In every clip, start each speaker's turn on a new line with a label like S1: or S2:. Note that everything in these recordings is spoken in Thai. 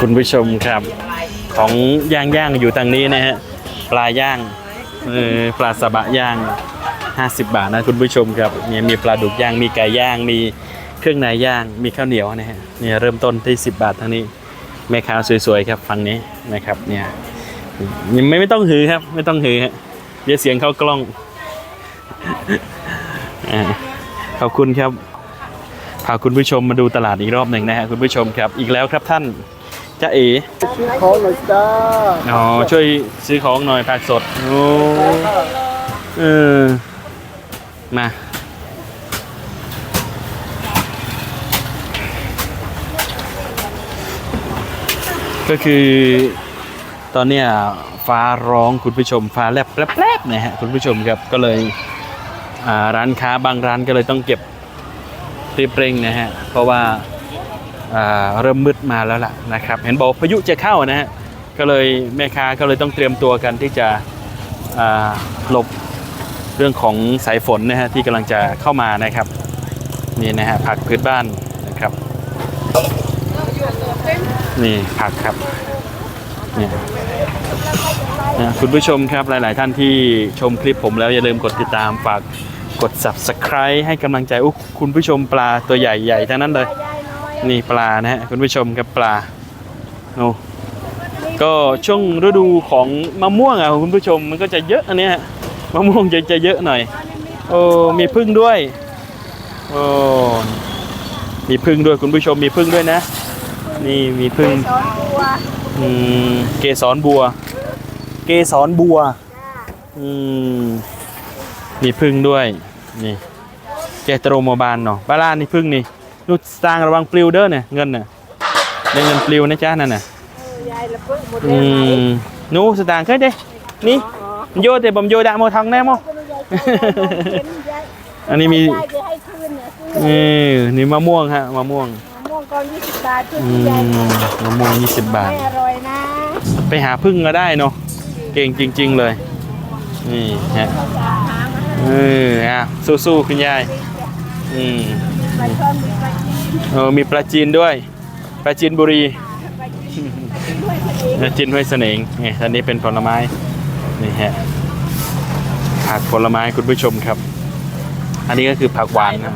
S1: คุณผู้ชมครับ ของย่างย่างอยู่ทางนี้นะฮะปลาย่างเออปลาสบะย่าง 50 บาทนะคุณผู้ชมครับเนี่ยมีปลาดุกย่างมีไก่ย่างมีเครื่องในย่างมีข้าวเหนียวนะฮะเนี่ยเริ่มต้นที่ 10 บาททางนี้แม่ค้าสวยๆครับฝั่งนี้นะครับเนี่ยยังไม่ไม่ต้องหือครับไม่ต้องหือฮะเดี๋ยวเสียงเข้ากล้องอขอบคุณครับพาคุณผู้ชมมาดูตลาดอีกรอบหนึ่งนะฮะคุณผู้ชมครับ อีกแล้วครับท่าน จ้าเอ๋
S2: ของหน่อยจ้า
S1: อ๋อช่วยซื้อของหน่อยผักสดโอ้เออมาก็คือตอนเนี้ยฟ้าร้องคุณผู้ชมฟ้าแลบแลบๆนะฮะคุณผู้ชมครับก็เลยอ่าร้านค้าบางร้านก็เลยต้องเก็บรีบเร่งนะฮะเพราะว่าอ่า เริ่มมืดมาแล้วล่ะนะครับ เห็นบอกพายุจะเข้านะฮะก็เลยแม่ค้าก็เลยต้องเตรียมตัวกันที่จะหลบเรื่องของสายฝนนะฮะที่กำลังจะเข้ามานะครับนี่นะฮะผักพื้นบ้านนะครับนี่ผักครับเนี่ยนะคุณผู้ชมครับหลาย ๆ ท่านที่ชมคลิปผมแล้วอย่าลืมกดติดตามฝากกด subscribe ให้กำลังใจอุ๊คุณผู้ชมปลาตัวใหญ่ ๆ ทั้งนั้นเลย นี่ปลานะฮะคุณผู้ชมครับปลาโอ้ก็ช่วงฤดูของมะม่วงอะคุณผู้ชมมันก็จะเยอะอันเนี้ยฮะมะม่วงจะจะเยอะหน่อยโอ้มีพึ่งด้วยโอ้มีพึ่งด้วยคุณผู้ชมมีพึ่งด้วยนะ นี่มีพึ่ง
S2: สอนบัว
S1: อืมเกสรบัว เกสรบัวอืมมีพึ่งด้วยนี่เจตโรโมบานเนาะบ้านนี่พึ่งนี่ นูดสร้างระวังปลิวเด้อเนี่ยเงินน่ะได้เงินปลิวนะจ๊ะนั่นน่ะ
S2: ยายละเพิ่งหมด
S1: อื
S2: แล้วไหน
S1: มหนูสตางค์เคยเด้นี่โยแต่บ่มโยดะโมทองแน่โมอันนี้มี
S2: ยายจะให้คืนเนี่ยซื้อ
S1: นี่นี่มะม่วงฮะมะม่วง
S2: มะม่วงกองยี่สิบบาทเพื่อ
S1: อื
S2: ที่ยาย
S1: มมะม่วง20 บาท
S2: ไม่อร่อยนะ
S1: ไปหาพึ่งก็ได้เนาะเก่งจริง ๆเลย นี่ฮะเอออะสู้ๆคุณยายอืม
S2: ปลาช่อนมีปลาจีน
S1: เออมีปลาจีนด้วยปลาจีนบุรี
S2: ปลาจีนด้วยทะเล
S1: ปลาจีนห้วยเสนงนี่อันนี้เป็นผลไม้นี่ฮะผักผลไม้คุณผู้ชมครับ อันนี้ก็คือผักหวานนะ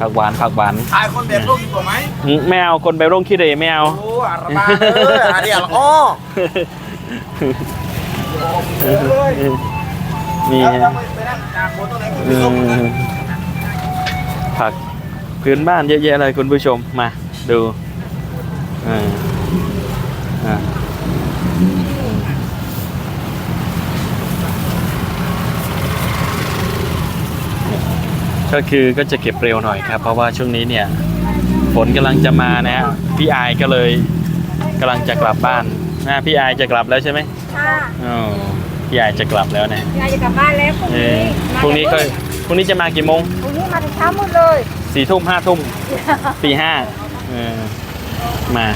S1: ผักหวานผักหวาน
S3: ถ่ายคนแบบลูกดีกว่าไหม
S1: อืมไม่เอาคนไปร่งขี้เหร่ไม่เอา
S3: โอ้อาราบาเอออันเดียวอ้อ
S1: นี่
S3: แล้ว
S1: ฮะ
S3: ไปนั่งจากบนตรงไหนก็
S1: อื
S3: มีส้มเหมือนกัน
S1: มผัก พื้นบ้านเยอะแยะเลยคุณผู้ชมมาดูอ่าอ่าก็คือก็จะเก็บเร็วหน่อยครับ เพราะว่าช่วงนี้เนี่ยฝนกำลังจะมานะฮะพี่อายก็เลยกำลังจะกลับบ้านนะพี่อายจะกลับแล้วใช่ไหม
S2: ค่ะ
S1: อ๋อพี่อายจะกลับแล้วนะ
S2: ยายจะกลับบ้านแล้วพรุ่ง
S1: เอ
S2: นี้
S1: อพรุ่งนี้ก็พรุ่งนี้จะมากี่โมง
S2: พรุ่งนี้มาถึงเช้ามืดเลย
S1: สี่ทุ่มห้าทุ่มตีห้าเออมา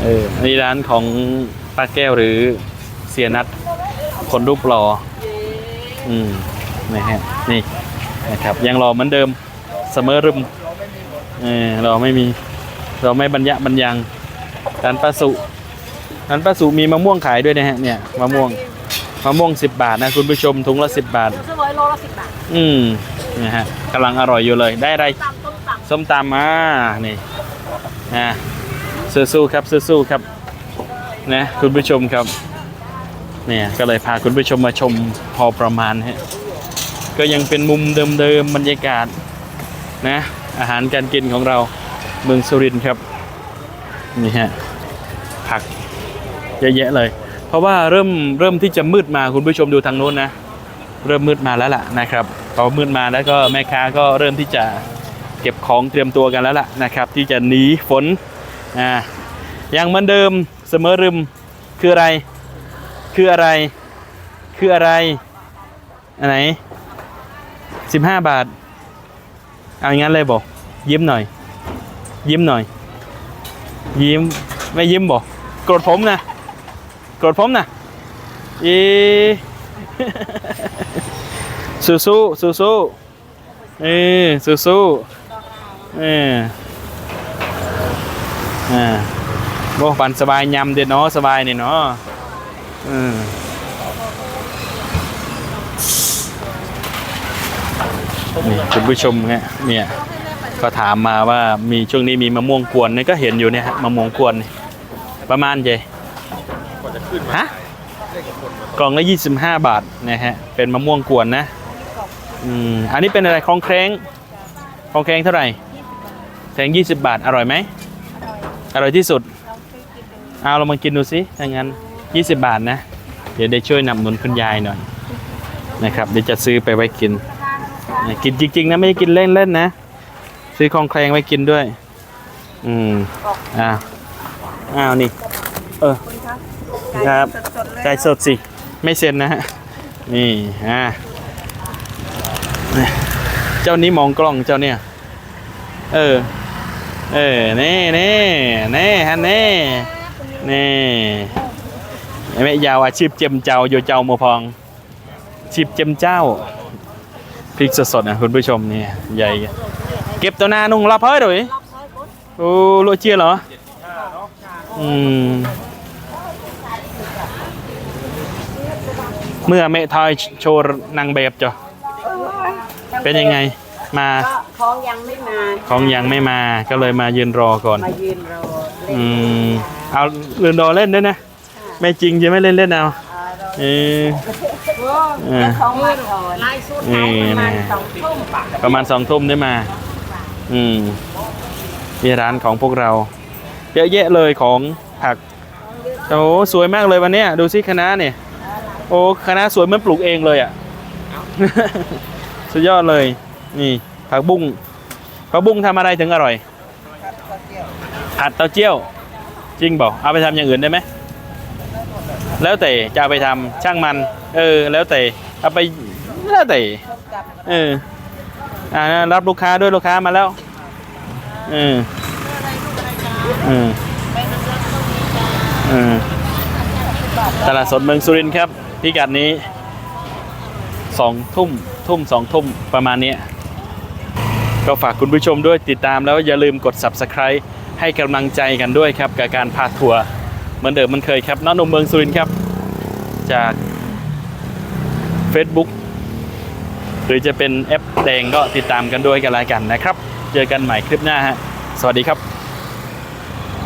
S1: เอออันนี้ร้านของป้าแก้วหรือเสียนัทคนรูปหล่ออืมนะฮะนี่นะครับ ยังรอเหมือนเดิมเสมอรึมเออเราไม่มี เราไม่บรรยะบรรยังร้านป้าสุร้านป้าสุมีมะม่วงขายด้วยนะฮะเนี่ยมะม่วงมะม่วง10บาทนะคุณผู้ชมถุงละ10บาท
S2: เสมอโลละสิบบาท
S1: อืม นะฮะกำลังอร่อยอยู่เลยได้อะไร
S2: ตำต้มตำ
S1: ส้มตำมานี่นะสู้ๆครับสู้ๆครับนะคุณผู้ชมครับเนี่ยก็เลยพาคุณผู้ชมมาชมพอประมาณฮะก็ยังเป็นมุมเดิมๆบรรยากาศนะอาหารการกินของเราเมืองสุรินทร์ครับนี่ฮะผักเยอะแยะเลย เพราะว่าเริ่มเริ่มที่จะมืดมาคุณผู้ชมดูทางโน้นนะ เริ่มมืดมาแล้วล่ะนะครับ พอมืดมาแล้วก็แม่ค้าก็เริ่มที่จะเก็บของเตรียมตัวกันแล้วล่ะนะครับ ที่จะหนีฝนอ่ายังเหมือนเดิมเสมอรึมคืออะไร คืออะไร คืออะไรอันไหนสิบห้าบาทเอาอย่างนั้นเลยบอกยิ้มหน่อย ยิ้มหน่อย ยิ้มไม่ยิ้มบอกโกรธผมนะโกรธผมนะอี สู้สู้สู้สู้ๆเออสู้สู้ๆเอออ่าโอ้ปันสบายยำเด็ดเนาะสบายนี่เนาะอืมนี่คุณผู้ชมฮะเนี่ย ก็ถามมาว่ามีช่วงนี้มีมะม่วงกวนนี่ก็เห็นอยู่เนี่ยฮะมะม่วงกวนนี่ประมาณเจฮะกล่องละ25 บาทนะฮะเป็นมะม่วงกวนนะ อืมอันนี้เป็นอะไรคลองแครงคลองแครงเท่าไหร่แครง20 บาท อร่อยไหมอร่อยที่สุด เอาเรามากินดูสิถ้างั้น 20 บาทนะ เดี๋ยวได้ช่วยนำหนุนคุณยายหน่อยนะครับเดี๋ยวจะซื้อไปไว้กินนะกินจริงๆนะไม่ได้กินเล่นๆนะ ซื้อของแคลงไว้กินด้วย อืมอ้าวอ้าวนี่ เออครับ
S2: สดๆเลย
S1: จ่ายสดสิ ไม่เซ็นนะฮะนี่อ่า เจ้านี้มองกล้องเจ้าเนี่ย เออ เออนี่นี่นี่ฮะนี่นี่แม่ยาวอาชีพเจียมเจ้าโยเจ้าโมพองชีพเจียมเจ้าพริกสดๆนะคุณผู้ชมนี่ใหญ่เก็บตัวนานุ่งรับเฮ้ยดุยโอ้โลเจียเหรออืมเมื่อเมทอยโชว์นางแบบจ้ะ เป็นยังไงมา
S2: ก็ท้องยังไม่มา
S1: ของยังไม่มาก็เลยมายืนรอก่อน
S2: มายืนรอเล่น
S1: อืมเอาลืนรอเล่นด้วยนะ ไม่จริงจะไม่เล่นเล่นเอาเออ เออ
S2: ท้องมาถอนไล่สุด
S1: นี่
S2: ท้ายประมาณ
S1: นี่
S2: สองทุ่ม
S1: ประมาณสองทุ่มได้มา อืมมีร้านของพวกเรา เยอะแยะเลยของผัก โอ้สวยมากเลยวันเนี้ยดูสิคณะเนี่ย โอ้คณะสวยเหมือนปลูกเองเลยอะ สุดยอดเลย นี่ผักบุ้งผักบุ้งทำอะไรถึงอร่อย ผัดเต้าเจี้ยว จริงบอกเอาไปทำอย่างอื่นได้ไหม แล้วแต่จะไปทำช่างมัน เออ แล้วแต่เอาไปแล้วแต่เอออ่ารับลูกค้าด้วยลูกค้ามาแล้วเออเออเออตลาดสดเมืองสุรินทร์ครับพิกัดนี้ สองทุ่มทุ่มสองทุ่มประมาณนี้ ก็ฝากคุณผู้ชมด้วยติดตามแล้วอย่าลืมกด subscribe ให้กำลังใจกันด้วยครับ กับการพาทัวร์เหมือนเดิมมันเคยครับน้องนมเมืองสุรินทร์ครับ จาก Facebook หรือจะเป็นแอปแดงก็ติดตามกันด้วยกันล้วกันนะครับ เจอกันใหม่คลิปหน้าฮะสวัสดีครับ